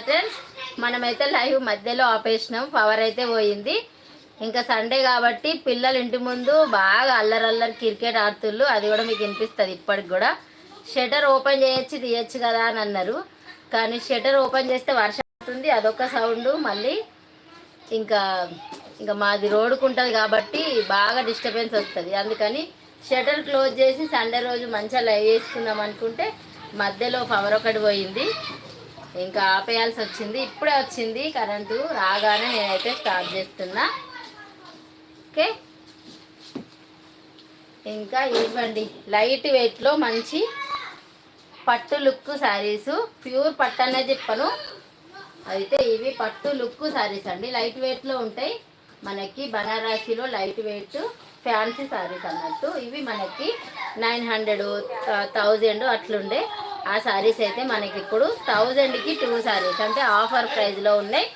Important మనమైతే live మధ్యలో ఆపేసినాం. Power అయితే పోయింది. ఇంకా సండే కాబట్టి పిల్లలు ఇంటి ముందు బాగా అల్లరల్లరి క్రికెట్ ఆడుతుళ్ళు. అది కూడా మీకు వినిపిస్తుంది ఇప్పటికి కూడా. షటర్ ఓపెన్ చేయొచ్చు తీయచ్చు కదా అని అన్నారు. కానీ షటర్ ఓపెన్ చేస్తే వర్షం అవుతుంది అదొక సౌండ్ మళ్ళీ ఇంకా ఇంకా మాది రోడ్డుకు ఉంటుంది కాబట్టి బాగా డిస్టర్బెన్స్ వస్తుంది. అందుకని షటర్ క్లోజ్ చేసి సండే రోజు మంచిగా లైవ్ చేసుకుందాం అనుకుంటే మధ్యలో పవర్ ఒకటి పోయింది. ఇంకా ఆపేయాల్సి వచ్చింది ఇప్పుడే వచ్చింది కరెంటు. రాగానే నేనైతే స్టార్ట్ చేస్తున్నా. ఓకే? ఇంకా ఇవ్వండి లైట్ వెయిట్లో మంచి పట్టు లుక్ శారీస్. ప్యూర్ పట్టు అనే చెప్పను. అయితే ఇవి పట్టు లుక్ శారీస్ అండి. లైట్ వెయిట్లో ఉంటాయి. మనకి బనారసీలో లైట్ వెయిట్ ఫ్యాన్సీ శారీస్ అన్నట్టు. ఇవి మనకి నైన్ హండ్రెడ్ థౌజండ్ అట్లుండే. ఆ శారీస్ అయితే మనకి ఇప్పుడు థౌజండ్కి టూ శారీస్ అంటే ఆఫర్ ప్రైస్లో ఉన్నాయి.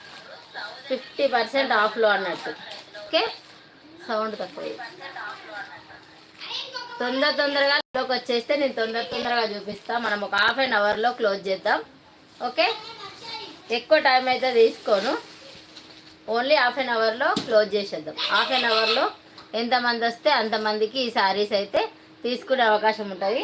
ఫిఫ్టీ పర్సెంట్ ఆఫ్లో అన్నట్టు. ఓకే? సౌండ్ తక్కువ తొందర తొందరగా లోకి వచ్చేస్తే నేను తొందర తొందరగా చూపిస్తా. మనం ఒక హాఫ్ అన్ అవర్లో క్లోజ్ చేద్దాం. ఓకే? ఎక్కువ టైం అయితే తీసుకోను. ఓన్లీ హాఫ్ అన్ అవర్లో క్లోజ్ చేసేద్దాం. హాఫ్ అన్ అవర్లో ఎంతమంది వస్తే అంతమందికి ఈ శారీస్ అయితే తీసుకునే అవకాశం ఉంటుంది.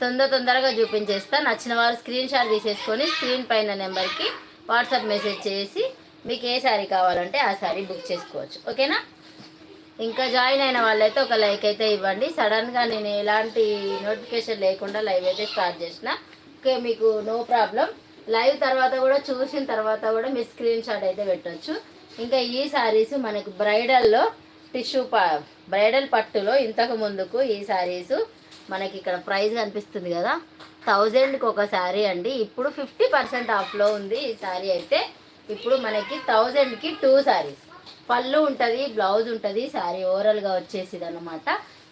తొందర తొందరగా చూపించేస్తా. నచ్చిన వారు స్క్రీన్ షాట్ తీసేసుకొని స్క్రీన్ పైన నెంబర్కి వాట్సాప్ మెసేజ్ చేసి మీకు ఏ శారీ కావాలంటే ఆ శారీ బుక్ చేసుకోవచ్చు. ఓకేనా ఇంకా జాయిన్ అయిన వాళ్ళైతే ఒక లైక్ అయితే ఇవ్వండి. సడన్గా నేను ఎలాంటి నోటిఫికేషన్ లేకుండా లైవ్ అయితే స్టార్ట్ చేసిన. ఓకే మీకు నో ప్రాబ్లం లైవ్ తర్వాత కూడా చూసిన తర్వాత కూడా మీ స్క్రీన్ షాట్ అయితే పెట్టొచ్చు. ఇంకా ఈ శారీస్ మనకు బ్రైడల్లో టిష్యూ పా బ్రైడల్ పట్టులో ఇంతకు ముందుకు ఈ శారీసు మనకి ఇక్కడ ప్రైస్ కనిపిస్తుంది కదా. థౌజండ్కి ఒక శారీ అండి. ఇప్పుడు ఫిఫ్టీ పర్సెంట్ ఆఫ్లో ఉంది ఈ శారీ అయితే. ఇప్పుడు మనకి థౌజండ్కి టూ శారీస్. పళ్ళు ఉంటుంది బ్లౌజ్ ఉంటుంది శారీ ఓవరాల్గా వచ్చేసింది అనమాట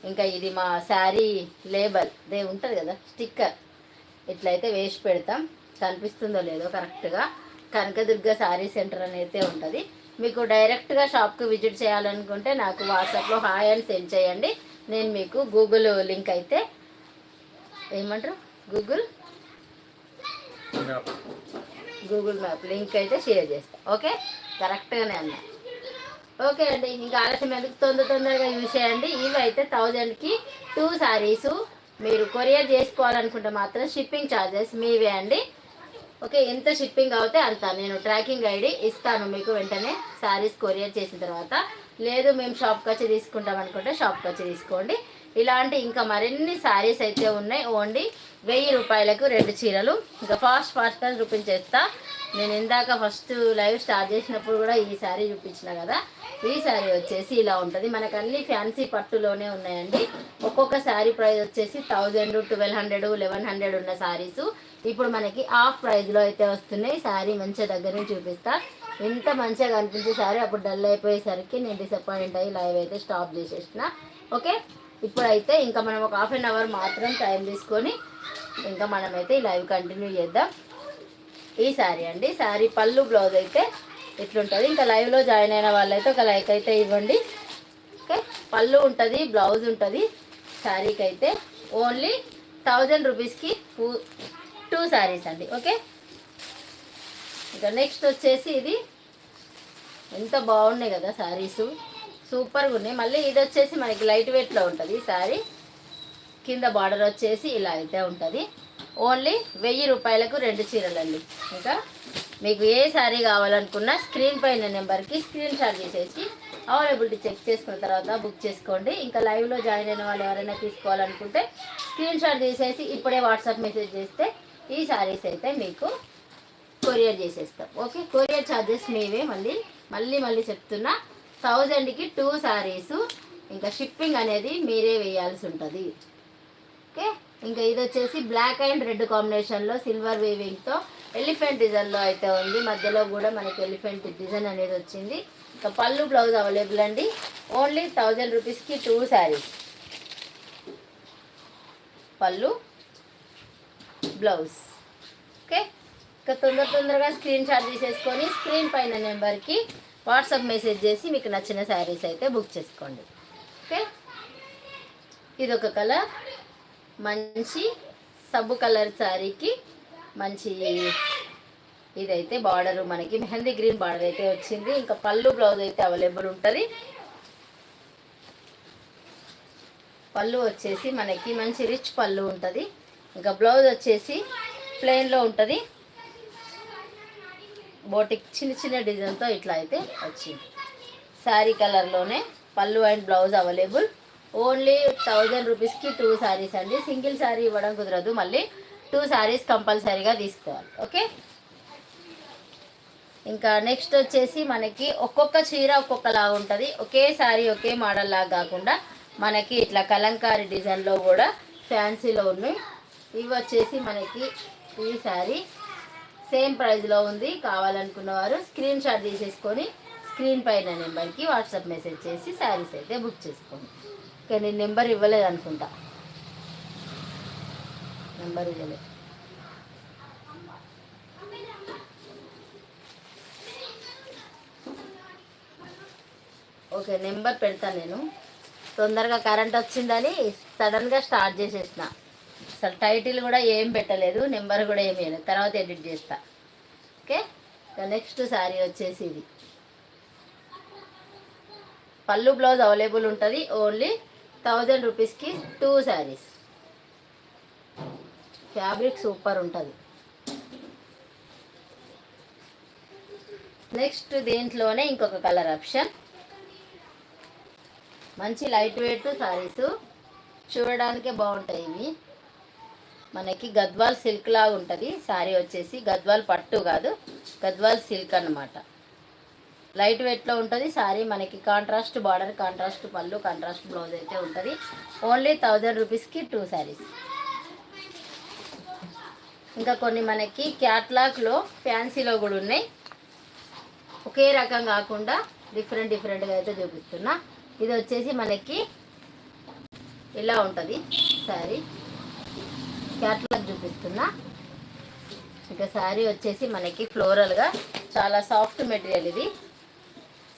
ఇంకా ఇది మా శారీ లేబల్. దే ఉంటుంది కదా స్టిక్కర్. ఇట్లయితే వేసి పెడతాం. కనిపిస్తుందో లేదో కరెక్ట్గా. కనకదుర్గ శారీ సెంటర్ అని అయితే ఉంటుంది. మీకు డైరెక్ట్గా షాప్కి విజిట్ చేయాలనుకుంటే నాకు వాట్సాప్లో హాయ్ అని సెండ్ చేయండి. నేను మీకు గూగుల్ లింక్ అయితే ఏమంటారు? గూగుల్? గూగుల్ మ్యాప్ లింక్ అయితే షేర్ చేస్తాను ఓకే? కరెక్ట్గానే అన్నా. ఓకే అండి ఇంకా ఆలస్యం ఎందుకు? తొందర తొందరగా యూజ్ చేయండి. ఇవి అయితే థౌజండ్కి టూ శారీస్ మీరు కొరియర్ చేసుకోవాలనుకుంటే మాత్రం షిప్పింగ్ ఛార్జెస్ మీవే అండి. ఓకే ఎంత షిప్పింగ్ అవుతే అంత. నేను ట్రాకింగ్ ఐడి ఇస్తాను మీకు వెంటనే. శారీస్ కొరియర్ చేసిన తర్వాత. లేదు మేము షాప్కి వచ్చి తీసుకుంటాం అనుకుంటే షాప్కి వచ్చి తీసుకోండి. ఇలాంటి ఇంకా మరిన్ని శారీస్ అయితే ఉన్నాయి. ఓన్లీ వెయ్యి రూపాయలకు రెండు చీరలు. ఇంకా ఫాస్ట్ ఫాస్ట్గా చూపించేస్తా. నేను ఇందాక ఫస్ట్ లైవ్ స్టార్ట్ చేసినప్పుడు కూడా ఈ శారీ చూపించిన కదా. ఈ శారీ వచ్చేసి ఇలా ఉంటుంది. మనకు అన్ని ఫ్యాన్సీ పట్టులోనే ఉన్నాయండి. ఒక్కొక్క శారీ ప్రైస్ వచ్చేసి thousand twelve hundred eleven hundred ఉన్న శారీస్ ఇప్పుడు మనకి హాఫ్ ప్రైజ్లో అయితే వస్తున్నాయి. శారీ మంచిగా దగ్గర నుంచి చూపిస్తా. ఎంత మంచిగా కనిపించే శారీ అప్పుడు డల్ అయిపోయేసరికి నేను డిసప్పాయింట్ అయ్యి లైవ్ అయితే స్టాప్ చేసేసిన. ఓకే ఇప్పుడైతే ఇంకా మనం ఒక హాఫ్ అన్ అవర్ మాత్రం టైం తీసుకొని ఇంకా మనమైతే ఈ లైవ్ కంటిన్యూ చేద్దాం. ఈ శారీ అండి. శారీ పళ్ళు బ్లౌజ్ అయితే ఇట్లుంటుంది. ఇంకా లైవ్లో జాయిన్ అయిన వాళ్ళైతే ఒక లైక్ అయితే ఇవ్వండి. ఓకే పళ్ళు ఉంటుంది బ్లౌజ్ ఉంటుంది. శారీకి అయితే ఓన్లీ థౌజండ్ రూపీస్కి టూ శారీస్ అండి ఓకే? ఇంకా నెక్స్ట్ వచ్చేసి ఇది ఎంత బాగున్నాయి కదా శారీస్. సూపర్గా ఉన్నాయి. మళ్ళీ ఇది వచ్చేసి మనకి లైట్ వెయిట్లో ఉంటుంది శారీ. కింద బార్డర్ వచ్చేసి ఇలా అయితే ఉంటుంది. ఓన్లీ వెయ్యి రూపాయలకు రెండు చీరలండి. ఇంకా మీకు ఏ శారీ కావాలనుకున్నా స్క్రీన్ పైన నెంబర్కి స్క్రీన్ షాట్ చేసేసి అవైలబిలిటీ చెక్ చేసుకున్న తర్వాత బుక్ చేసుకోండి. ఇంకా లైవ్లో జాయిన్ అయిన వాళ్ళు ఎవరైనా తీసుకోవాలనుకుంటే స్క్రీన్ షాట్ తీసేసి ఇప్పుడే వాట్సాప్ మెసేజ్ చేస్తే ఈ శారీస్ అయితే మీకు కొరియర్ చేసేస్తాం. ఓకే కొరియర్ ఛార్జెస్ మేమే మళ్ళీ మళ్ళీ మళ్ళీ చెప్తున్నా. థౌజండ్కి టూ శారీస్ ఇంకా షిప్పింగ్ అనేది మీరే వేయాల్సి ఉంటుంది. ఓకే ఇంకా ఇది వచ్చేసి బ్లాక్ అండ్ రెడ్ కాంబినేషన్లో సిల్వర్ వేవింగ్తో ఎలిఫెంట్ డిజైన్లో అయితే ఉంది. మధ్యలో కూడా మనకి ఎలిఫెంట్ డిజైన్ అనేది వచ్చింది. ఇంకా పళ్ళు బ్లౌజ్ అవైలబుల్ అండి. ఓన్లీ థౌజండ్ రూపీస్కి టూ శారీస్ పళ్ళు బ్లౌజ్ ఓకే? ఇంకా తొందర తొందరగా స్క్రీన్ షాట్ తీసేసుకొని స్క్రీన్ పైన నెంబర్కి వాట్సాప్ మెసేజ్ చేసి మీకు నచ్చిన శారీస్ అయితే బుక్ చేసుకోండి. ఓకే? ఇది ఒక కలర్. మంచి సబ్బు కలర్ శారీకి మంచి ఇదైతే బార్డర్ మనకి. మెహందీ గ్రీన్ బార్డర్ అయితే వచ్చింది. ఇంకా పళ్ళు బ్లౌజ్ అయితే అవైలబుల్ ఉంటుంది. పళ్ళు వచ్చేసి మనకి మంచి రిచ్ పళ్ళు ఉంటుంది. ఇంకా బ్లౌజ్ వచ్చేసి ప్లెయిన్లో ఉంటుంది. బోటిక్ చిన్న చిన్న డిజైన్తో ఇట్లా అయితే వచ్చింది. శారీ కలర్లోనే పళ్ళు and blouse available. Only thousand రూపీస్కి టూ శారీస్ అండి. సింగిల్ శారీ ఇవ్వడం కుదరదు. మళ్ళీ టూ శారీస్ కంపల్సరీగా తీసుకోవాలి. ఓకే ఇంకా నెక్స్ట్ వచ్చేసి మనకి ఒక్కొక్క చీర ఒక్కొక్కలా ఉంటుంది. ఒకే శారీ ఒకే మోడల్ లాగా కాకుండా మనకి ఇట్లా కలంకారీ డిజైన్లో కూడా ఫ్యాన్సీలో ఉన్నాయి. ఇవి వచ్చేసి మనకి ఈ శారీ సేమ్ ప్రైస్లో ఉంది. కావాలనుకున్న వారు స్క్రీన్ షాట్ తీసేసుకొని స్క్రీన్ పైన నెంబర్కి వాట్సాప్ మెసేజ్ చేసి శారీస్ అయితే బుక్ చేసుకోండి. ఇంకా నేను నెంబర్ ఇవ్వలేదు అనుకుంటా. నెంబర్ ఇవ్వలేదు. ఓకే నెంబర్ పెడతాను నేను. తొందరగా కరెంట్ వచ్చిందని సడన్గా స్టార్ట్ చేసేసిన. అసలు టైటిల్ కూడా ఏం పెట్టలేదు నెంబర్ కూడా ఏమి వేయలేదు తర్వాత ఎడిట్ చేస్తా. ఓకే? నెక్స్ట్ శారీ వచ్చేసి ఇది. పళ్ళు బ్లౌజ్ అవైలబుల్ ఉంటుంది. ఓన్లీ థౌజండ్ రూపీస్కి టూ శారీస్ ఫ్యాబ్రిక్ సూపర్ ఉంటుంది. నెక్స్ట్ దీంట్లోనే ఇంకొక కలర్ ఆప్షన్. మంచి లైట్ వెయిట్ శారీస్ చూడడానికే బాగుంటాయి ఇవి. మనకి గద్వాల్ సిల్క్ లాగా ఉంటుంది. శారీ వచ్చేసి గద్వాల్ పట్టు కాదు గద్వాల్ సిల్క్ అన్నమాట. లైట్ వెయిట్లో ఉంటుంది. శారీ మనకి కాంట్రాస్ట్ బార్డర్ కాంట్రాస్ట్ పళ్ళు కాంట్రాస్ట్ బ్లౌజ్ అయితే ఉంటుంది. ఓన్లీ థౌజండ్ రూపీస్కి టూ శారీస్ ఇంకా కొన్ని మనకి క్యాట్లాగ్లో ఫ్యాన్సీలో కూడా ఉన్నాయి. ఒకే రకం కాకుండా డిఫరెంట్ డిఫరెంట్గా అయితే చూపిస్తున్నా. ఇది వచ్చేసి మనకి ఇలా ఉంటుంది శారీ క్యాట్లాగ్ చూపిస్తున్నా. ఇంకా శారీ వచ్చేసి మనకి ఫ్లోరల్గా చాలా సాఫ్ట్ మెటీరియల్ ఇది.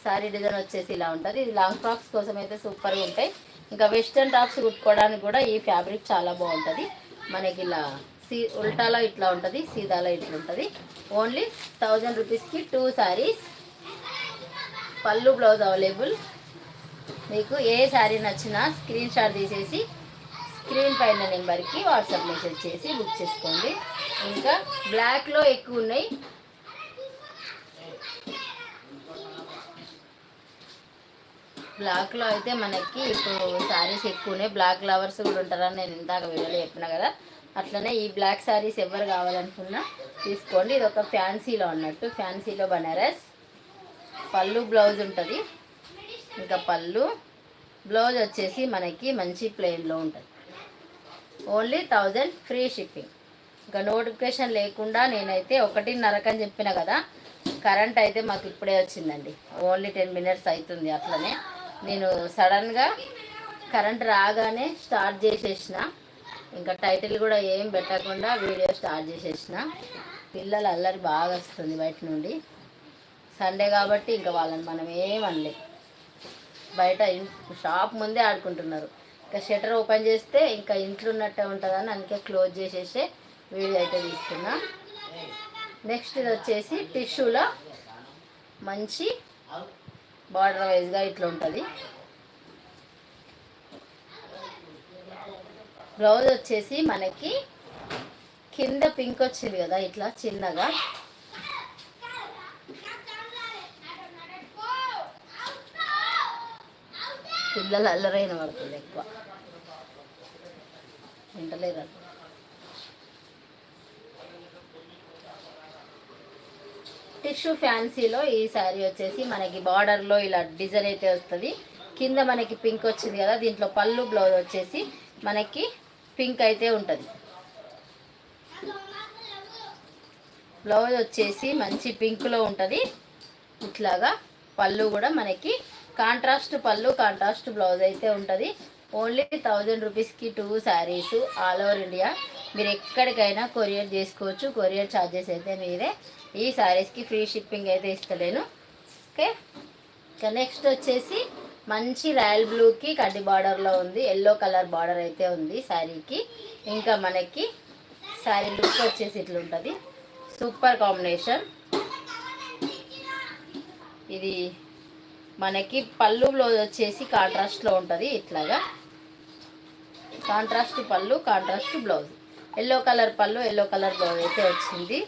శారీ డిజైన్ వచ్చేసి ఇలా ఉంటుంది. ఇది లాంగ్ ఫ్రాక్స్ కోసం అయితే సూపర్గా ఉంటాయి. ఇంకా వెస్ట్రన్ టాప్స్ కుట్టుకోవడానికి కూడా ఈ ఫ్యాబ్రిక్ చాలా బాగుంటుంది. మనకి ఇలా సీ ఉల్టాలో ఇట్లా ఉంటుంది సీదాలో ఇట్లా ఉంటుంది. ఓన్లీ థౌజండ్ రూపీస్కి టూ శారీస్ పళ్ళు బ్లౌజ్ అవైలబుల్. మీకు ఏ శారీ నచ్చినా స్క్రీన్ షాట్ తీసేసి స్క్రీన్ పైన నెంబర్కి వాట్సాప్ మెసేజ్ చేసి బుక్ చేసుకోండి. ఇంకా బ్లాక్లో ఎక్కువ ఉన్నాయి. బ్లాక్లో అయితే మనకి ఇప్పుడు శారీస్ ఎక్కువ ఉన్నాయి. బ్లాక్ లవర్స్ కూడా ఉంటారని నేను ఇందాక వీడియోలో చెప్పిన కదా. అట్లనే ఈ బ్లాక్ శారీస్ ఎవరు కావాలనుకున్నా తీసుకోండి. ఇది ఒక ఫ్యాన్సీలో అన్నట్టు ఫ్యాన్సీలో బనారస్. పళ్ళు బ్లౌజ్ ఉంటుంది. ఇంకా పళ్ళు. బ్లౌజ్ వచ్చేసి మనకి మంచి ప్లెయిన్లో ఉంటుంది. Only thousand free shipping. ఇంకా నోటిఫికేషన్ లేకుండా నేనైతే ఒకటిన్నరకు అని చెప్పిన కదా కరెంట్ అయితే మాకు ఇప్పుడే వచ్చిందండి. ఓన్లీ టెన్ మినిట్స్ అవుతుంది అట్లనే. నేను సడన్గా కరెంట్ రాగానే స్టార్ట్ చేసేసిన. ఇంకా టైటిల్ కూడా ఏం పెట్టకుండా వీడియో స్టార్ట్ చేసేసిన. పిల్లలు అల్లరి బాగా వస్తుంది బయట నుండి. సండే కాబట్టి ఇంకా వాళ్ళని మనం ఏం బయట షాప్ ముందే ఆడుకుంటున్నారు. ఇంకా షటర్ ఓపెన్ చేస్తే ఇంకా ఇంట్లో ఉన్నట్టే ఉంటుందని అందుకే క్లోజ్ చేసేసి వీడియో అయితే తీస్తున్నా. నెక్స్ట్ ఇది వచ్చేసి టిష్యూలో మంచి బార్డర్ వైజ్గా ఇట్లా ఉంటుంది. బ్లౌజ్ వచ్చేసి మనకి కింద పింక్ వచ్చింది కదా ఇట్లా చిన్నగా. పిల్లలు అల్లరైన పడుతుంది ఎక్కువ. వింటలేరు టిష్యూ ఫ్యాన్సీలో ఈ శారీ వచ్చేసి మనకి బార్డర్లో ఇలా డిజైన్ అయితే వస్తుంది. కింద మనకి పింక్ వచ్చింది కదా దీంట్లో పళ్ళు బ్లౌజ్ వచ్చేసి మనకి పింక్ అయితే ఉంటుంది. బ్లౌజ్ వచ్చేసి మంచి పింక్లో ఉంటుంది. ఇట్లాగా పళ్ళు కూడా మనకి కాంట్రాస్ట్ పళ్ళు కాంట్రాస్ట్ బ్లౌజ్ అయితే ఉంటుంది. ఓన్లీ థౌజండ్ రూపీస్కి two saris all over India మీరు ఎక్కడికైనా కొరియర్ చేసుకోవచ్చు. కొరియర్ ఛార్జెస్ అయితే మీరే. ఈ శారీస్కి ఫ్రీ షిప్పింగ్ అయితే ఇస్తలేను. ఓకే ఇంకా నెక్స్ట్ వచ్చేసి మంచి రాయల్ బ్లూకి కడ్డి బార్డర్లో ఉంది. ఎల్లో కలర్ బార్డర్ అయితే ఉంది శారీకి ఇంకా మనకి శారీ లుక్ వచ్చేసి ఇట్లుంటుంది సూపర్ కాంబినేషన్ ఇది మనకి పళ్ళు బ్లౌజ్ వచ్చేసి కాంట్రాస్ట్లో ఉంటుంది ఇట్లాగా. కాంట్రాస్ట్ పళ్ళు కాంట్రాస్ట్ బ్లౌజ్ ఎల్లో కలర్ పళ్ళు ఎల్లో కలర్ బ్లౌజ్ అయితే వచ్చింది.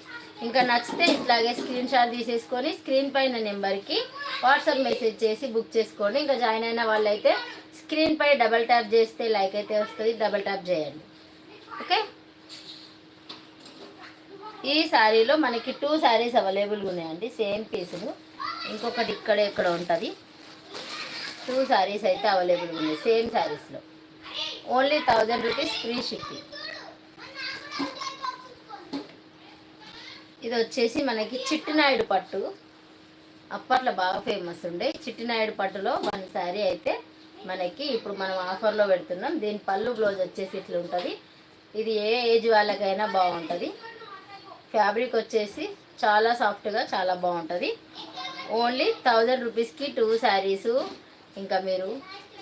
ఇంకా నచ్చితే ఇట్లాగే స్క్రీన్ షాట్ తీసేసుకొని స్క్రీన్ పైన నెంబర్కి వాట్సాప్ మెసేజ్ చేసి బుక్ చేసుకోండి. ఇంకా జాయిన్ అయిన వాళ్ళైతే స్క్రీన్ పై డబల్ ట్యాప్ చేస్తే లైక్ అయితే వస్తుంది. డబల్ ట్యాప్ చేయండి. ఓకే ఈ శారీలో మనకి టూ శారీస్ అవైలబుల్గా ఉన్నాయండి. సేమ్ పీసులు ఇంకొకటి ఇక్కడే ఇక్కడ ఉంటుంది. టూ శారీస్ అయితే అవైలబుల్ ఉంది సేమ్ శారీస్లో only thousand rupees free shipping ఇది వచ్చేసి మనకి చిట్టినాయుడు పట్టు. అప్పట్లో బాగా ఫేమస్ ఉండే. చిట్టినాయుడు పట్టులో వన్ శారీ అయితే మనకి ఇప్పుడు మనం ఆఫర్లో పెడుతున్నాం. దీని పళ్ళు బ్లౌజ్ వచ్చేసి ఇట్లా ఉంటుంది. ఇది ఏ ఏజ్ వాళ్ళకైనా బాగుంటుంది. ఫ్యాబ్రిక్ వచ్చేసి చాలా సాఫ్ట్గా చాలా బాగుంటుంది. ఓన్లీ థౌజండ్ రూపీస్కి టూ శారీసు. ఇంకా మీరు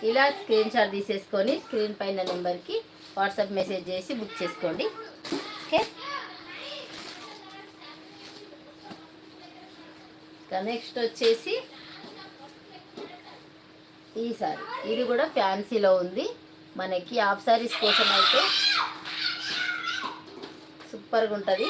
ఇలా స్క్రీన్ షాట్ తీసేసుకొని స్క్రీన్ పైన నెంబర్కి వాట్సాప్ మెసేజ్ చేసి బుక్ చేసుకోండి. ఓకే? ఇంకా నెక్స్ట్ వచ్చేసి ఈ సారీ. ఇది కూడా ఫ్యాన్సీలో ఉంది. మనకి హాఫ్ సారీస్ కోసం అయితే సూపర్గా ఉంటుంది.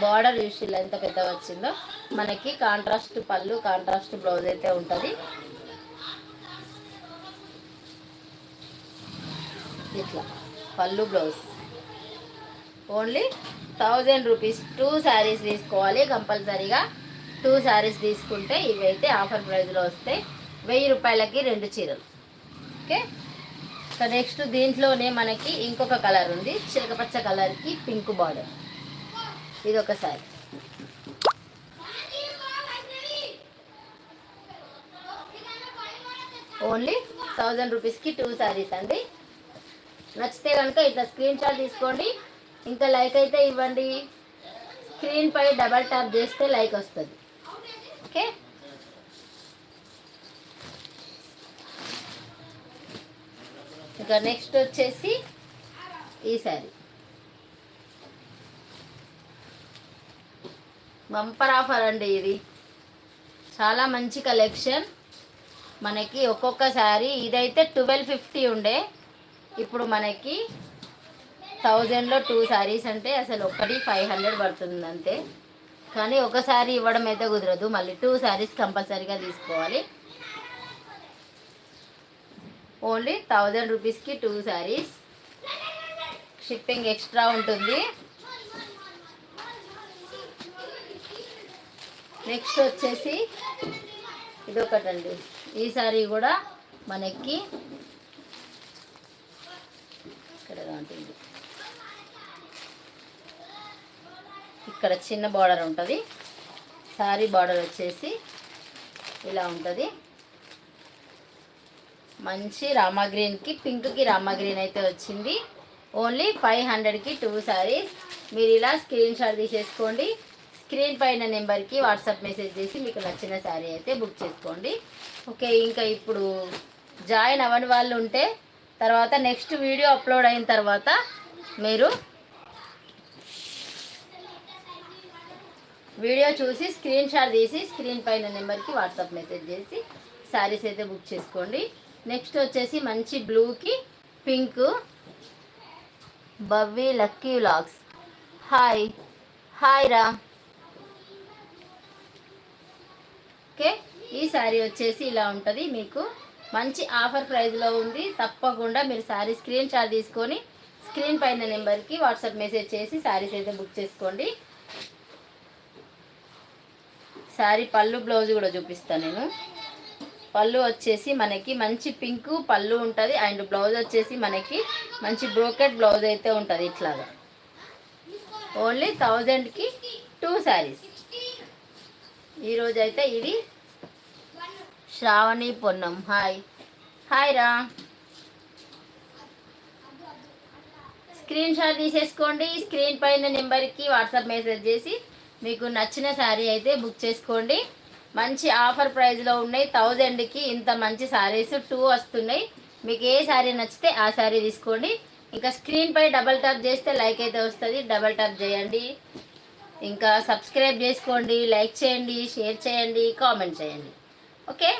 బార్డర్ చూసి ఎంత పెద్ద వచ్చిందో మనకి కాంట్రాస్ట్ పళ్ళు కాంట్రాస్ట్ బ్లౌజ్ అయితే ఉంటుంది. ఇట్లా పళ్ళు blouse. Only thousand rupees. Two saris తీసుకోవాలి కంపల్సరీగా. టూ శారీస్ తీసుకుంటే ఇవైతే ఆఫర్ ప్రైస్లో వస్తాయి. వెయ్యి రూపాయలకి రెండు చీరలు. ఓకే? సో నెక్స్ట్ దీంట్లోనే మనకి ఇంకొక కలర్ ఉంది. చిలకపచ్చ కలర్కి పింక్ బార్డర్. ఇది ఒకసారి ఓన్లీ థౌజండ్ రూపీస్కి టూ శారీస్ అండి. నచ్చితే కనుక ఇట్లా స్క్రీన్ షాట్ తీసుకోండి. ఇంకా లైక్ అయితే ఇవ్వండి. స్క్రీన్ పై డబల్ ట్యాప్ చేస్తే లైక్ వస్తుంది. ఓకే? ఇంకా నెక్స్ట్ వచ్చేసి ఈ శారీ బంపర్ ఆఫర్ అండి ఇది. చాలా మంచి కలెక్షన్. మనకి ఒక్కొక్క శారీ ఇదైతే ట్వెల్వ్ ఫిఫ్టీ ఉండే. ఇప్పుడు మనకి థౌజండ్లో టూ శారీస్ అంటే అసలు ఒక్కటి ఫైవ్ హండ్రెడ్ పడుతుంది అంతే. కానీ ఒక శారీ ఇవ్వడం అయితే కుదరదు. మళ్ళీ టూ శారీస్ కంపల్సరీగా తీసుకోవాలి. ఓన్లీ థౌజండ్ రూపీస్కి టూ శారీస్. షిప్పింగ్ ఎక్స్ట్రా ఉంటుంది. నెక్స్ట్ వచ్చేసి ఇదొకటండి. ఈ సారీ కూడా మనకి ఇక్కడ ఉంటుంది ఇక్కడ చిన్న బార్డర్ ఉంటుంది. సారీ బార్డర్ వచ్చేసి ఇలా ఉంటుంది. మంచి రామా గ్రీన్కి పింక్కి రామా గ్రీన్ అయితే వచ్చింది. ఓన్లీ ఫైవ్ హండ్రెడ్కి టూ శారీస్ మీరు ఇలా స్క్రీన్ షాట్ తీసేసుకోండి. స్క్రీన్ పైన నెంబర్కి వాట్సాప్ మెసేజ్ చేసి మీకు నచ్చిన శారీ అయితే బుక్ చేసుకోండి. ఓకే ఇంకా ఇప్పుడు జాయిన్ అవ్వని వాళ్ళు ఉంటే తర్వాత నెక్స్ట్ వీడియో అప్లోడ్ అయిన తర్వాత మీరు వీడియో చూసి స్క్రీన్ షాట్ తీసి స్క్రీన్ పైన నెంబర్కి వాట్సాప్ మెసేజ్ చేసి శారీస్ అయితే బుక్ చేసుకోండి. నెక్స్ట్ వచ్చేసి మంచి బ్లూకి pink Bavvi Lucky vlogs hi. Hi రా. ఓకే ఈ శారీ వచ్చేసి ఇలా ఉంటుంది. మీకు మంచి ఆఫర్ ప్రైస్లో ఉంది. తప్పకుండా మీరు శారీ స్క్రీన్ షాట్ తీసుకొని స్క్రీన్ పైన నెంబర్కి వాట్సాప్ మెసేజ్ చేసి శారీస్ అయితే బుక్ చేసుకోండి. శారీ పళ్ళు బ్లౌజ్ కూడా చూపిస్తాను నేను. పళ్ళు వచ్చేసి మనకి మంచి పింక్ పళ్ళు ఉంటుంది. అండ్ బ్లౌజ్ వచ్చేసి మనకి మంచి బ్రోకెట్ బ్లౌజ్ అయితే ఉంటుంది ఇట్లాగా. ఓన్లీ థౌజండ్కి టూ శారీస్ ఈరోజు అయితే ఇది శ్రావణి పొన్నం. హాయ్. హాయ్ రా. స్క్రీన్ షాట్ తీసేసుకోండి. స్క్రీన్ పైన నెంబర్కి వాట్సాప్ మెసేజ్ చేసి మీకు నచ్చిన శారీ అయితే బుక్ చేసుకోండి. మంచి ఆఫర్ ప్రైస్లో ఉన్నాయి. థౌజండ్కి ఇంత మంచి శారీస్ టూ వస్తున్నాయి. మీకు ఏ శారీ నచ్చితే ఆ శారీ తీసుకోండి. ఇంకా స్క్రీన్ పై డబల్ టాప్ చేస్తే లైక్ అయితే వస్తుంది. డబల్ టాప్ చేయండి. ఇంకా సబ్స్క్రైబ్ చేసుకోండి లైక్ చేయండి షేర్ చేయండి కామెంట్ చేయండి. Okay?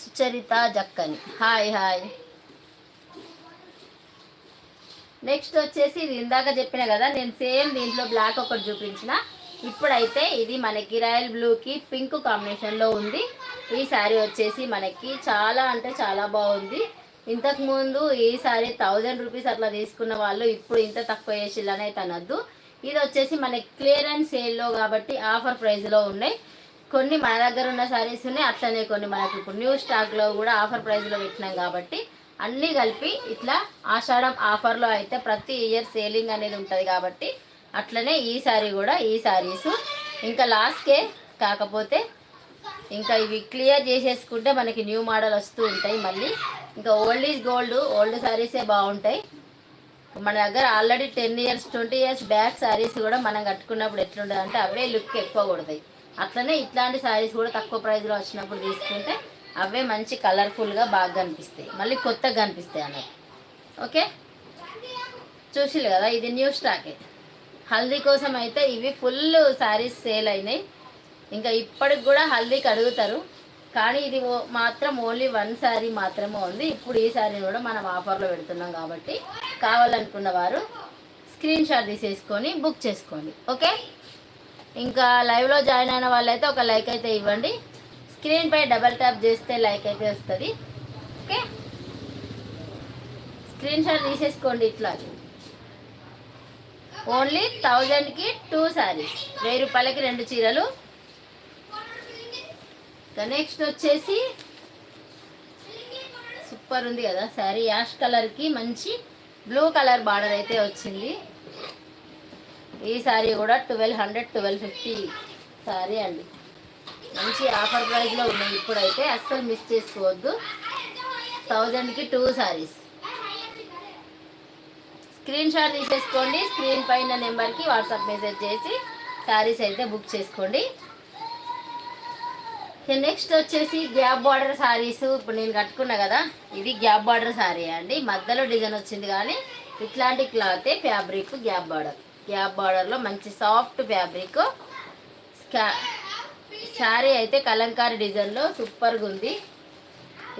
Sucharitha Jakkani. Hi hi. Next వచ్చేసి ఇది ఇందాక చెప్పిన కదా నేను సేమ్ దీంట్లో బ్లాక్ ఒకటి చూపించిన. ఇప్పుడైతే ఇది మనకి రాయల్ బ్లూకి పింక్ కాంబినేషన్లో ఉంది. ఈ శారీ వచ్చేసి మనకి చాలా అంటే చాలా బాగుంది. ఇంతకుముందు ఈ సారీ థౌజండ్ రూపీస్ అట్లా తీసుకున్న వాళ్ళు ఇప్పుడు ఇంత తక్కువ చేసిల్లనే తనద్దు. ఇది వచ్చేసి మనకి క్లియరెన్స్ సేల్లో కాబట్టి ఆఫర్ ప్రైస్లో ఉన్నాయి. కొన్ని మన దగ్గర ఉన్న సారీస్ ఉన్నాయి అట్లనే కొన్ని మనకి ఇప్పుడు న్యూ స్టాక్లో కూడా ఆఫర్ ప్రైస్లో పెట్టినాం కాబట్టి అన్నీ కలిపి ఇట్లా ఆషాఢం ఆఫర్లో అయితే ప్రతి ఇయర్ సేలింగ్ అనేది ఉంటుంది కాబట్టి అట్లనే ఈ సారీ కూడా ఈ శారీస్ ఇంకా లాస్ట్కే కాకపోతే ఇంకా ఇవి క్లియర్ చేసేసుకుంటే మనకి న్యూ మోడల్ వస్తూ ఉంటాయి మళ్ళీ. ఇంకా ఓల్డ్ ఈజ్ గోల్డ్ ఓల్డ్ శారీసే బాగుంటాయి. మన దగ్గర already ten years twenty years back saris కూడా మనం కట్టుకున్నప్పుడు ఎట్లుంటుంది అంటే అవే లుక్ ఎక్కువ కొడతాయి. అట్లనే ఇట్లాంటి శారీస్ కూడా తక్కువ ప్రైస్లో వచ్చినప్పుడు తీసుకుంటే అవే మంచి కలర్ఫుల్గా బాగా కనిపిస్తాయి. మళ్ళీ కొత్తగా కనిపిస్తాయి అన్నది ఓకే? చూసిరు కదా ఇది న్యూ స్టాకే హల్దీ కోసం అయితే ఇవి ఫుల్ శారీస్ సేల్ అయినాయి. ఇంకా ఇప్పటికి కూడా హల్దీకి అడుగుతారు. కానీ ఇది మాత్రం ఓన్లీ వన్ శారీ మాత్రమే ఉంది. ఇప్పుడు ఈ శారీని కూడా మనం ఆఫర్లో పెడుతున్నాం కాబట్టి కావాలనుకున్న వారు స్క్రీన్ షాట్ తీసేసుకొని బుక్ చేసుకోండి. ఓకే? ఇంకా లైవ్లో జాయిన్ అయిన వాళ్ళైతే ఒక లైక్ అయితే ఇవ్వండి. స్క్రీన్పై డబల్ ట్యాప్ చేస్తే లైక్ అయితే వస్తుంది. ఓకే? స్క్రీన్ షాట్ తీసేసుకోండి ఇట్లా. ఓన్లీ థౌజండ్కి టూ శారీస్ వెయ్యి రూపాయలకి రెండు చీరలు. నెక్స్ట్ వచ్చేసి సూపర్ ఉంది కదా శారీ. యాష్ కలర్కి మంచి బ్లూ కలర్ బార్డర్ అయితే వచ్చింది. ఈ శారీ కూడా twelve hundred twelve fifty sari అండి. మంచి ఆఫర్ ప్రైస్లో ఉన్నాయి. ఇప్పుడైతే అస్సలు మిస్ చేసుకోవద్దు. థౌజండ్కి టూ శారీస్. స్క్రీన్ షాట్ తీసేసుకోండి. స్క్రీన్ పైన నెంబర్కి వాట్సాప్ మెసేజ్ చేసి శారీస్ అయితే బుక్ చేసుకోండి. నెక్స్ట్ వచ్చేసి గ్యాప్ బార్డర్ శారీస్ ఇప్పుడు నేను కట్టుకున్నా కదా ఇది గ్యాప్ బార్డర్ శారీ అండి. మధ్యలో డిజైన్ వచ్చింది కానీ ఇట్లాంటి క్లాతే ఫ్యాబ్రిక్ గ్యాప్ బార్డర్ గ్యాప్ బార్డర్లో మంచి సాఫ్ట్ ఫ్యాబ్రిక్ శారీ అయితే కలంకారీ డిజైన్లో సూపర్గా ఉంది.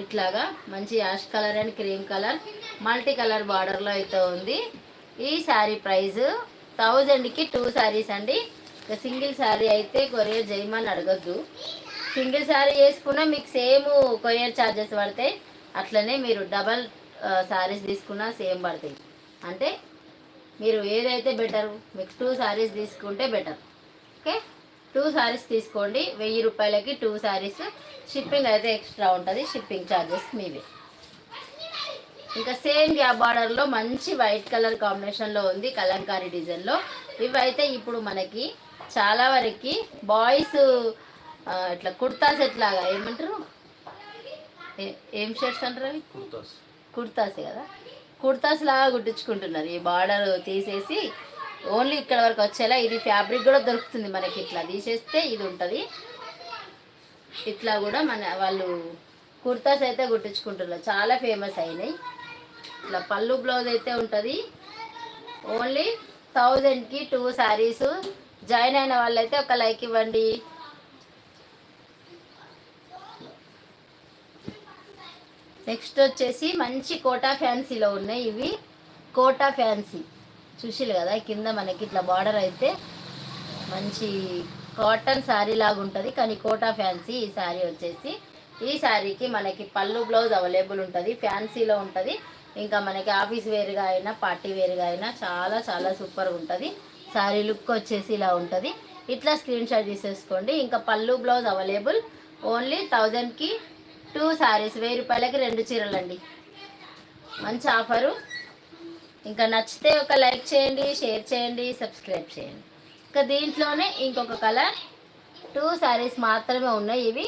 ఇట్లాగా మంచి ash colour and cream colour multi colour బార్డర్లో అయితే ఉంది. ఈ శారీ ప్రైస్ థౌజండ్కి టూ శారీస్ అండి. ఇక సింగిల్ శారీ అయితే కొరియర్ చేయమని అడగద్దు. సింగిల్ శారీ చేసుకున్నా మీకు సేమ్ కొరియర్ ఛార్జెస్ పడతాయి. అట్లనే మీరు డబల్ శారీస్ తీసుకున్నా సేమ్ పడతాయి. అంటే మీరు ఏదైతే బెటర్ మీకు టూ శారీస్ తీసుకుంటే బెటర్. ఓకే? టూ శారీస్ తీసుకోండి. వెయ్యి రూపాయలకి టూ శారీస్. షిప్పింగ్ అయితే ఎక్స్ట్రా ఉంటుంది. షిప్పింగ్ ఛార్జెస్ మీవే. ఇంకా సేమ్ గ్యాప్ బార్డర్లో మంచి వైట్ కలర్ కాంబినేషన్లో ఉంది కలంకారీ డిజైన్లో. ఇవైతే ఇప్పుడు మనకి చాలా వరకు బాయ్స్ ఇట్లా కుర్తా సెట్ లాగా ఏమంటారు? ఏ- షర్ట్స్ అంటారు అవి? కుర్తాస్. కుర్తాసే కదా. కుర్తాస్ లాగా కుట్టించుకుంటున్నారు ఈ బార్డర్ తీసేసి. ఓన్లీ ఇక్కడ వరకు వచ్చేలా ఇది ఫ్యాబ్రిక్ కూడా దొరుకుతుంది మనకి ఇట్లా. తీసేస్తే ఇది ఉంటుంది. ఇట్లా కూడా మన వాళ్ళు కుర్తాస్ అయితే కుట్టించుకుంటున్నారు. చాలా ఫేమస్ అయినాయి. ఇట్లా పళ్ళు బ్లౌజ్ అయితే ఉంటుంది. ఓన్లీ థౌజండ్కి టూ శారీస్ జాయిన్ అయిన వాళ్ళైతే ఒక లైక్ ఇవ్వండి. నెక్స్ట్ వచ్చేసి మంచి కోటా ఫ్యాన్సీలో ఉన్నాయి ఇవి. Quota fancy. చూసిలు కదా కింద మనకి ఇట్లా బార్డర్ అయితే మంచి కాటన్ శారీ లాగా ఉంటుంది. కానీ కోటా ఫ్యాన్సీ ఈ శారీ వచ్చేసి. ఈ శారీకి మనకి పళ్ళు బ్లౌజ్ అవైలబుల్ ఉంటుంది. ఫ్యాన్సీలో ఉంటుంది. ఇంకా మనకి ఆఫీస్ వేర్గా అయినా పార్టీ వేర్గా అయినా చాలా చాలా సూపర్గా ఉంటుంది. శారీ లుక్ వచ్చేసి ఇలా ఉంటుంది. ఇట్లా స్క్రీన్ షాట్ తీసేసుకోండి. ఇంకా పళ్ళు బ్లౌజ్ అవైలబుల్. ఓన్లీ థౌజండ్కి టూ శారీస్ వెయ్యి రూపాయలకి రెండు చీరలండి. మంచి ఆఫరు. ఇంకా నచ్చితే ఒక లైక్ చేయండి షేర్ చేయండి సబ్స్క్రైబ్ చేయండి. ఇంకా దీంట్లోనే ఇంకొక కలర్. టూ శారీస్ మాత్రమే ఉన్నాయి ఇవి.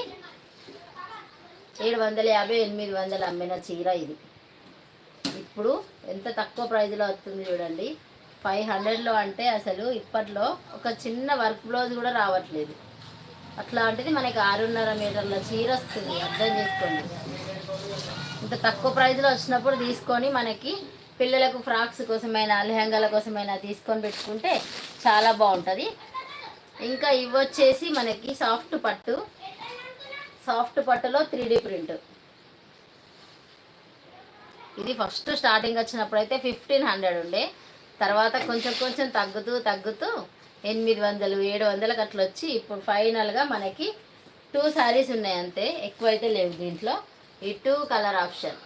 ఏడు వందల యాభై ఎనిమిది వందలు అమ్మిన చీర ఇది. ఇప్పుడు ఎంత తక్కువ ప్రైజ్లో వస్తుంది చూడండి. ఫైవ్ హండ్రెడ్లో అంటే అసలు ఇప్పట్లో ఒక చిన్న వర్క్ బ్లౌజ్ కూడా రావట్లేదు. అట్లాంటిది మనకి ఆరున్నర మీటర్ల చీర వస్తుంది అర్థం చేసుకోండి. ఇంత తక్కువ ప్రైస్లో వచ్చినప్పుడు తీసుకొని మనకి పిల్లలకు ఫ్రాక్స్ కోసమైనా లెహంగాల కోసమైనా తీసుకొని పెట్టుకుంటే చాలా బాగుంటుంది. ఇంకా ఇవి వచ్చేసి మనకి సాఫ్ట్ పట్టు సాఫ్ట్ పట్టులో త్రీ డీ ప్రింట్. ఇది ఫస్ట్ స్టార్టింగ్ వచ్చినప్పుడు అయితే ఫిఫ్టీన్ హండ్రెడ్ ఉండే. తర్వాత కొంచెం కొంచెం తగ్గుతూ తగ్గుతూ ఎనిమిది వందలు ఏడు వందలకు అట్లా వచ్చి ఇప్పుడు ఫైనల్గా మనకి టూ శారీస్ ఉన్నాయి అంతే. ఎక్కువైతే లేవు దీంట్లో. ఈ టూ కలర్ ఆప్షన్.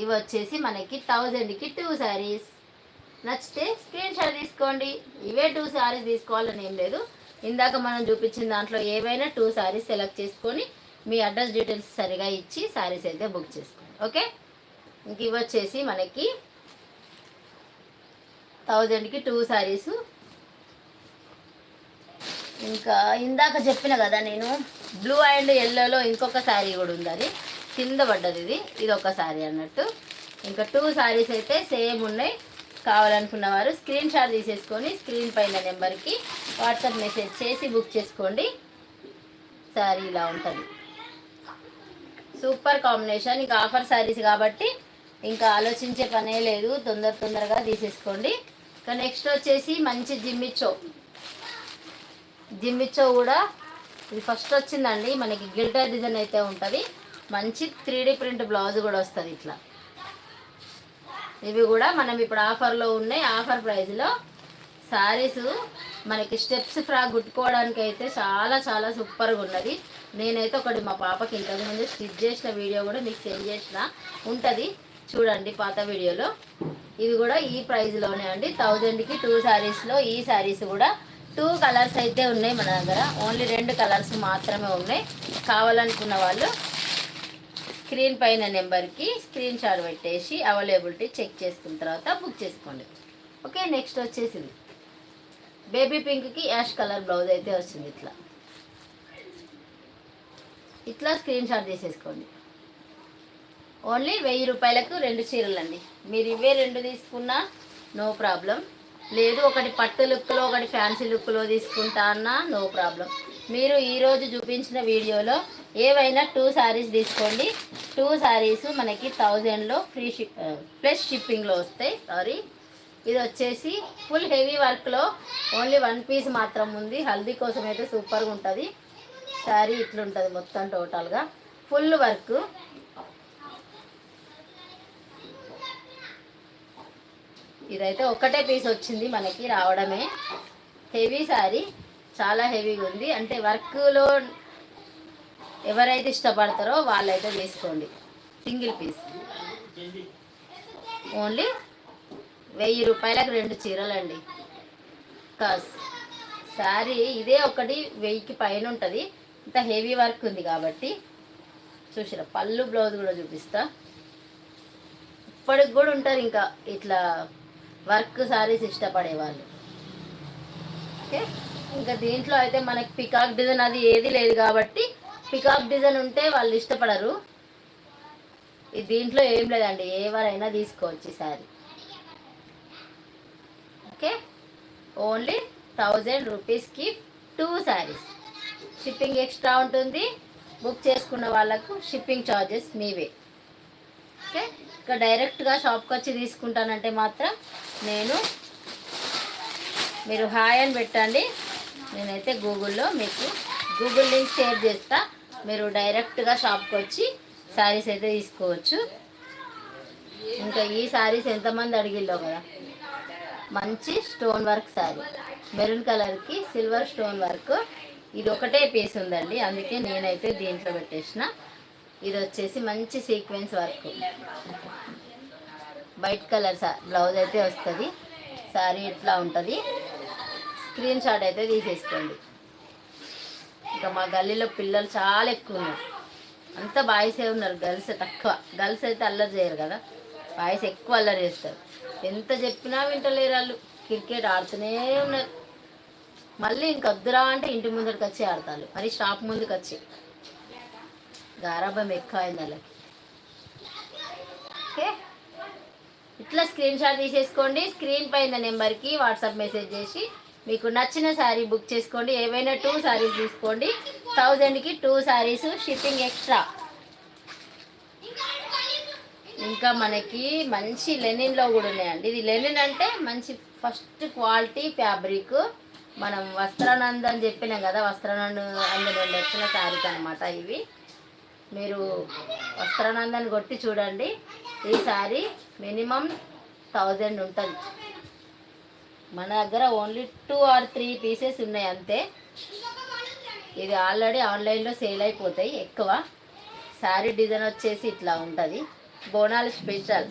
ఇవి వచ్చేసి మనకి థౌజండ్కి టూ శారీస్ నచ్చితే స్క్రీన్ షాట్ తీసుకోండి. ఇవే టూ శారీస్ తీసుకోవాలని ఏం లేదు. ఇందాక మనం చూపించిన దాంట్లో ఏవైనా టూ శారీస్ సెలెక్ట్ చేసుకొని మీ అడ్రస్ డీటెయిల్స్ సరిగా ఇచ్చి శారీస్ అయితే బుక్ చేసుకోండి. ఓకే? ఇంక ఇవి వచ్చేసి మనకి థౌజండ్కి టూ శారీస్ ఇంకా ఇందాక చెప్పిన కదా నేను బ్లూ అండ్ ఎల్లోలో ఇంకొక శారీ కూడా ఉంది అది. కింద పడ్డది ఇది. ఇది ఒక శారీ అన్నట్టు. ఇంకా టూ శారీస్ అయితే సేమ్ ఉన్నాయి. కావాలనుకున్న వారు స్క్రీన్ షాట్ తీసేసుకొని స్క్రీన్ పైన నెంబర్కి వాట్సాప్ మెసేజ్ చేసి బుక్ చేసుకోండి. శారీ ఇలా ఉంటుంది. సూపర్ కాంబినేషన్ ఇంకా ఆఫర్ శారీస్ కాబట్టి ఇంకా ఆలోచించే పనే లేదు. తొందర తొందరగా తీసేసుకోండి. ఇంకా నెక్స్ట్ వచ్చేసి మంచి జిమ్మిచ్చో జిమ్మిచ్చో కూడా ఇది ఫస్ట్ వచ్చిందండి. మనకి గిల్టర్ డిజైన్ అయితే ఉంటుంది. మంచి త్రీ ప్రింట్ బ్లౌజ్ కూడా వస్తుంది ఇట్లా. ఇవి కూడా మనం ఇప్పుడు ఆఫర్లో ఉన్నాయి. ఆఫర్ ప్రైస్లో శారీస్ మనకి స్టెప్స్ ఫ్రాక్ కుట్టుకోవడానికి అయితే చాలా చాలా సూపర్గా ఉన్నది. నేనైతే ఒకటి మా పాపకి ఇంతకుముందు స్టిచ్ చేసిన వీడియో కూడా మీకు సెండ్ చేసిన. ఉంటుంది. చూడండి పాత వీడియోలో. ఇది కూడా ఈ ప్రైస్లోనే అండి. థౌజండ్కి టూ శారీస్లో ఈ శారీస్ కూడా టూ కలర్స్ అయితే ఉన్నాయి మన దగ్గర. ఓన్లీ రెండు కలర్స్ మాత్రమే ఉన్నాయి. కావాలనుకున్న వాళ్ళు స్క్రీన్ పైన నెంబర్కి స్క్రీన్ షాట్ పెట్టేసి అవైలబిలిటీ చెక్ చేసుకున్న తర్వాత బుక్ చేసుకోండి. ఓకే నెక్స్ట్ వచ్చేసింది. బేబీ పింక్కి యాష్ కలర్ బ్లౌజ్ అయితే వచ్చింది ఇట్లా. ఇట్లా స్క్రీన్ షాట్ తీసేసుకోండి. ఓన్లీ వెయ్యి రూపాయలకు రెండు చీరలు అండి మీరు ఇవే రెండు తీసుకున్నా నో ప్రాబ్లం. లేదు ఒకటి పట్టు లుక్లో ఒకటి ఫ్యాన్సీ లుక్లో తీసుకుంటా అన్నా నో ప్రాబ్లం. మీరు ఈరోజు చూపించిన వీడియోలో ఏవైనా టూ శారీస్ తీసుకోండి. టూ శారీస్ మనకి థౌజండ్లో ఫ్రీ షిప్ ప్లస్ షిప్పింగ్లో వస్తాయి. సారీ. ఇది వచ్చేసి ఫుల్ హెవీ వర్క్లో ఓన్లీ వన్ పీస్ మాత్రం ఉంది. హల్దీ కోసం అయితే సూపర్గా ఉంటుంది. శారీ ఇట్లుంటుంది మొత్తం టోటల్గా. Full work. ఇదైతే ఒక్కటే పీస్ వచ్చింది మనకి రావడమే. హెవీ శారీ చాలా హెవీగా ఉంది. అంటే వర్క్లో ఎవరైతే ఇష్టపడతారో వాళ్ళైతే తీసుకోండి. సింగిల్ పీస్ ఓన్లీ వెయ్యి రూపాయలకు రెండు చీరలండి. కాస్ శారీ ఇదే ఒకటి వెయ్యికి పైన ఉంటుంది. ఇంత హెవీ వర్క్ ఉంది కాబట్టి. చూసిరా పళ్ళు బ్లౌజ్ కూడా చూపిస్తా. ఇప్పటికి కూడా ఉంటారు ఇంకా ఇట్లా వర్క్ సారీస్ ఇష్టపడేవాళ్ళు. ఓకే? ఇంకా దీంట్లో అయితే మనకి పికాక్ డిజైన్ అది ఏది లేదు కాబట్టి పికాక్ డిజైన్ ఉంటే వాళ్ళు ఇష్టపడరు. ఈ దీంట్లో ఏం లేదండి ఎవరైనా తీసుకోవచ్చు ఈ ఓకే? ఓన్లీ థౌజండ్ రూపీస్కి టూ శారీస్ షిప్పింగ్ ఎక్స్ట్రా ఉంటుంది. బుక్ చేసుకున్న వాళ్ళకు షిప్పింగ్ ఛార్జెస్ మీవే. ఓకే. ఇంకా డైరెక్ట్గా షాప్కి వచ్చి తీసుకుంటానంటే మాత్రం నేను మీరు హాయ్ అని పెట్టండి. నేనైతే గూగుల్లో మీకు గూగుల్ లింక్ షేర్ చేస్తా. మీరు డైరెక్ట్గా షాప్కి వచ్చి శారీస్ అయితే తీసుకోవచ్చు. ఇంకా ఈ శారీస్ ఎంతమంది అడిగిల్లో కదా? మంచి స్టోన్ వర్క్ శారీ మెరూన్ కలర్కి సిల్వర్ స్టోన్ వర్క్ ఇది ఒకటే పీస్ ఉందండి. అందుకే నేనైతే దీంట్లో పెట్టేసిన. ఇది వచ్చేసి మంచి sequence work. White colour blouse అయితే వస్తుంది. శారీ ఇట్లా ఉంటుంది. స్క్రీన్ షాట్ అయితే తీసేసుకోండి. ఇంకా మా గల్లీలో పిల్లలు చాలా ఎక్కువ ఉన్నారు. అంతా బాయ్సే ఉన్నారు గర్ల్స్ తక్కువ. గర్ల్స్ అయితే అల్లరి చేయరు కదా. బాయ్స్ ఎక్కువ అల్లరి చేస్తారు. ఎంత చెప్పినా వింటలేరు వాళ్ళు. క్రికెట్ ఆడుతూనే ఉన్నారు. మళ్ళీ ఇంకొద్దురా అంటే ఇంటి ముందరికి వచ్చి ఆడతారు. మరి షాప్ ముందుకు వచ్చి గారాబం ఎక్కువ అయింది వాళ్ళకి ఓకే? ఇట్లా స్క్రీన్ షాట్ తీసేసుకోండి. స్క్రీన్ పైన నెంబర్కి వాట్సాప్ మెసేజ్ చేసి మీకు నచ్చిన శారీ బుక్ చేసుకోండి. ఏవైనా టూ శారీస్ తీసుకోండి. థౌజండ్కి టూ శారీస్ షిప్పింగ్ ఎక్స్ట్రా ఇంకా మనకి మంచి లెనిన్లో కూడా ఉన్నాయండి. ఇది లెనిన్ అంటే మంచి ఫస్ట్ క్వాలిటీ ఫ్యాబ్రిక్ మనం వస్త్రానంద్ అని చెప్పినాం కదా వస్త్రానంద్ అందులో వచ్చిన శారీస్ అనమాట ఇవి. మీరు వస్త్రానందని కొట్టి చూడండి. ఈ సారీ మినిమం థౌజండ్ ఉంటుంది. మన దగ్గర only two or three pieces ఉన్నాయి అంతే. ఇది ఆల్రెడీ ఆన్లైన్లో సేల్ అయిపోతాయి ఎక్కువ. శారీ డిజైన్ వచ్చేసి ఇట్లా ఉంటుంది. బోనాలు స్పెషల్.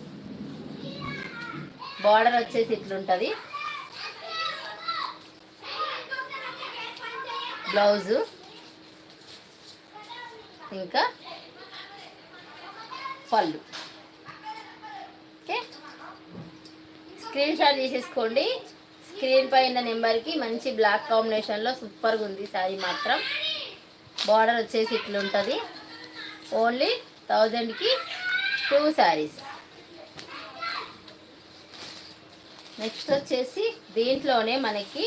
బార్డర్ వచ్చేసి ఇట్లుంటుంది. బ్లౌజు. ఇంకా పళ్ళు. ఓకే? స్క్రీన్ షాట్ తీసేసుకోండి. స్క్రీన్ పైన నెంబర్కి మంచి బ్లాక్ కాంబినేషన్లో సూపర్గా ఉంది శారీ మాత్రం. బార్డర్ వచ్చేసి ఇట్లుంటుంది. ఓన్లీ థౌజండ్కి టూ శారీస్ నెక్స్ట్ వచ్చేసి దీంట్లోనే మనకి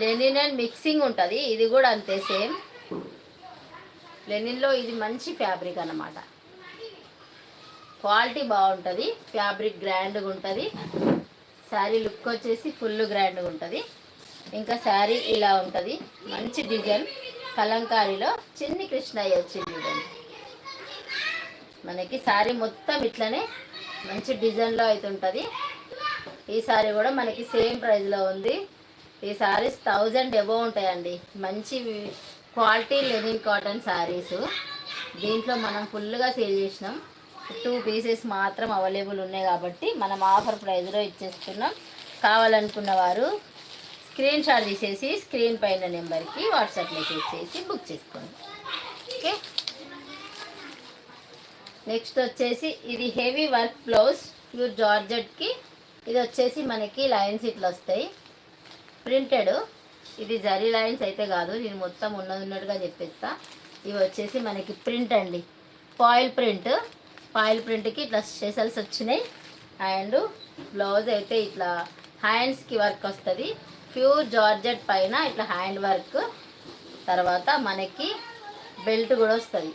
లెనిన్ అండ్ మిక్సింగ్ ఉంటుంది ఇది కూడా అంతే సేమ్. లెనిన్లో ఇది మంచి ఫ్యాబ్రిక్ అన్నమాట. క్వాలిటీ బాగుంటుంది ఫ్యాబ్రిక్ గ్రాండ్గా ఉంటుంది. శారీ లుక్ వచ్చేసి ఫుల్ గ్రాండ్గా ఉంటుంది. ఇంకా శారీ ఇలా ఉంటుంది మంచి డిజైన్. కలంకారీలో చిన్ని కృష్ణయ్య వచ్చింది చూడండి. మనకి శారీ మొత్తం ఇట్లనే మంచి డిజైన్లో అయితే ఉంటుంది. ఈ శారీ కూడా మనకి సేమ్ ప్రైస్లో ఉంది. ఈ శారీస్ థౌజండ్ ఎబో ఉంటాయండి. మంచి క్వాలిటీ లెనిన్ కాటన్ శారీస్ దీంట్లో మనం ఫుల్గా సేల్ చేసినాం. టూ పీసెస్ మాత్రం అవైలబుల్ ఉన్నాయి కాబట్టి మనం ఆఫర్ ప్రైస్లో ఇచ్చేస్తున్నాం. కావాలనుకున్న వారు స్క్రీన్ షాట్ తీసేసి స్క్రీన్ పైన నెంబర్కి వాట్సాప్ మెసేజ్ చేసి బుక్ చేసుకోండి. ఓకే నెక్స్ట్ వచ్చేసి ఇది హెవీ వర్క్ బ్లౌజ్ ప్యూర్ జార్జెట్కి ఇది వచ్చేసి మనకి లైన్స్ ఇట్లా వస్తాయి. ప్రింటెడ్ ఇది జరీ లైన్స్ అయితే కాదు నేను మొత్తం ఉన్నది ఉన్నట్టుగా చెప్పేస్తా. ఇవి వచ్చేసి మనకి ప్రింట్ అండి. పాయిల్ ప్రింట్ పాయిల్ ప్రింట్కి ఇట్లా స్పెషల్స్ వచ్చినాయి. అండ్ బ్లౌజ్ అయితే ఇట్లా హ్యాండ్స్కి వర్క్ వస్తుంది. ప్యూర్ జార్జెట్ పైన ఇట్లా హ్యాండ్ వర్క్ తర్వాత మనకి బెల్ట్ కూడా వస్తుంది.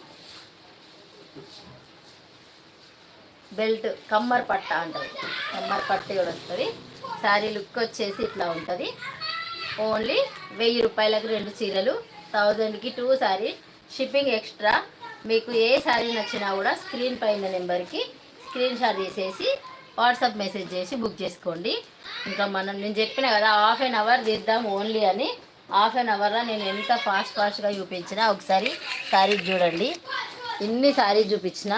బెల్ట్ కమ్మర్ పట్ట అంటారు. కమ్మర్ పట్ట కూడా వస్తుంది. శారీ లుక్ వచ్చేసి ఇట్లా ఉంటుంది. ఓన్లీ వెయ్యి రూపాయలకు రెండు చీరలు థౌజండ్కి టూ శారీ. Shipping extra. మీకు ఏ శారీ నచ్చినా కూడా స్క్రీన్ పైన నెంబర్కి స్క్రీన్ షాట్ తీసేసి వాట్సాప్ మెసేజ్ చేసి బుక్ చేసుకోండి. ఇంకా మనం నేను చెప్పిన కదా హాఫ్ అన్ అవర్ తీద్దాం ఓన్లీ అని. హాఫ్ అన్ అవర్లో నేను ఎంత ఫాస్ట్ ఫాస్ట్గా చూపించినా ఒకసారి శారీ చూడండి. ఇన్ని శారీ చూపించిన.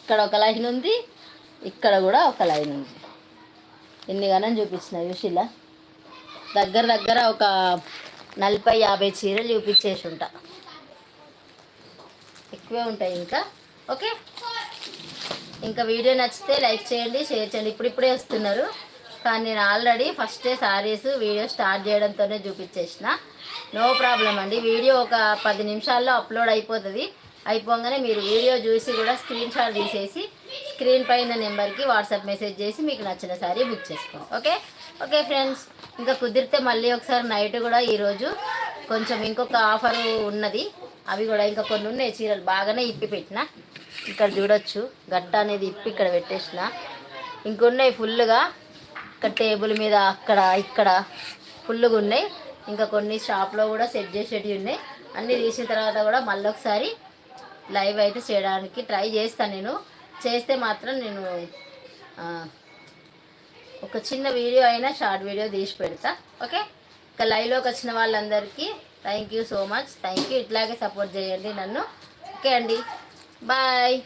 ఇక్కడ ఒక లైన్ ఉంది. ఇక్కడ కూడా ఒక లైన్ ఉంది. ఎన్ని గణం చూపించిన చూసిలా దగ్గర దగ్గర ఒక నలభై యాభై చీరలు చూపించేసి ఉంటా. ఎక్కువే ఉంటాయి ఇంకా. ఓకే? ఇంకా వీడియో నచ్చితే లైక్ చేయండి షేర్ చేయండి. ఇప్పుడిప్పుడే వస్తున్నారు. కానీ నేను ఆల్రెడీ ఫస్టే సారీస్ వీడియో స్టార్ట్ చేయడంతోనే చూపించేసిన. నో ప్రాబ్లం అండి. వీడియో ఒక పది నిమిషాల్లో అప్లోడ్ అయిపోతుంది. అయిపోగానే మీరు వీడియో చూసి కూడా స్క్రీన్ షాట్ తీసేసి స్క్రీన్ పైన నెంబర్కి వాట్సాప్ మెసేజ్ చేసి మీకు నచ్చిన సారీ బుక్ చేసుకోండి. ఓకే? Okay friends. ఇంకా కుదిరితే మళ్ళీ ఒకసారి నైట్ కూడా ఈరోజు కొంచెం ఇంకొక ఆఫర్ ఉన్నది. అవి కూడా ఇంకా కొన్ని ఉన్నాయి. చీరలు బాగానే ఇప్పి పెట్టిన. ఇక్కడ చూడొచ్చు. గట్ట అనేది ఇప్పి ఇక్కడ పెట్టేసిన. ఇంకొన్నాయి ఫుల్గా ఇక్కడ టేబుల్ మీద అక్కడ ఇక్కడ ఫుల్గా ఉన్నాయి. ఇంకా కొన్ని షాప్లో కూడా సెట్ చేసేటివి ఉన్నాయి. అన్నీ తీసిన తర్వాత కూడా మళ్ళీ ఒకసారి లైవ్ అయితే చేయడానికి ట్రై చేస్తాను నేను. చేస్తే మాత్రం నేను ఒక చిన్న వీడియో అయినా షార్ట్ వీడియో తీసి పెడతా ఓకే? ఇక లైవ్లోకి వచ్చిన వాళ్ళందరికీ thank you so much thank you ఇట్లాగే సపోర్ట్ చేయండి నన్ను. ఓకే అండి. బాయ్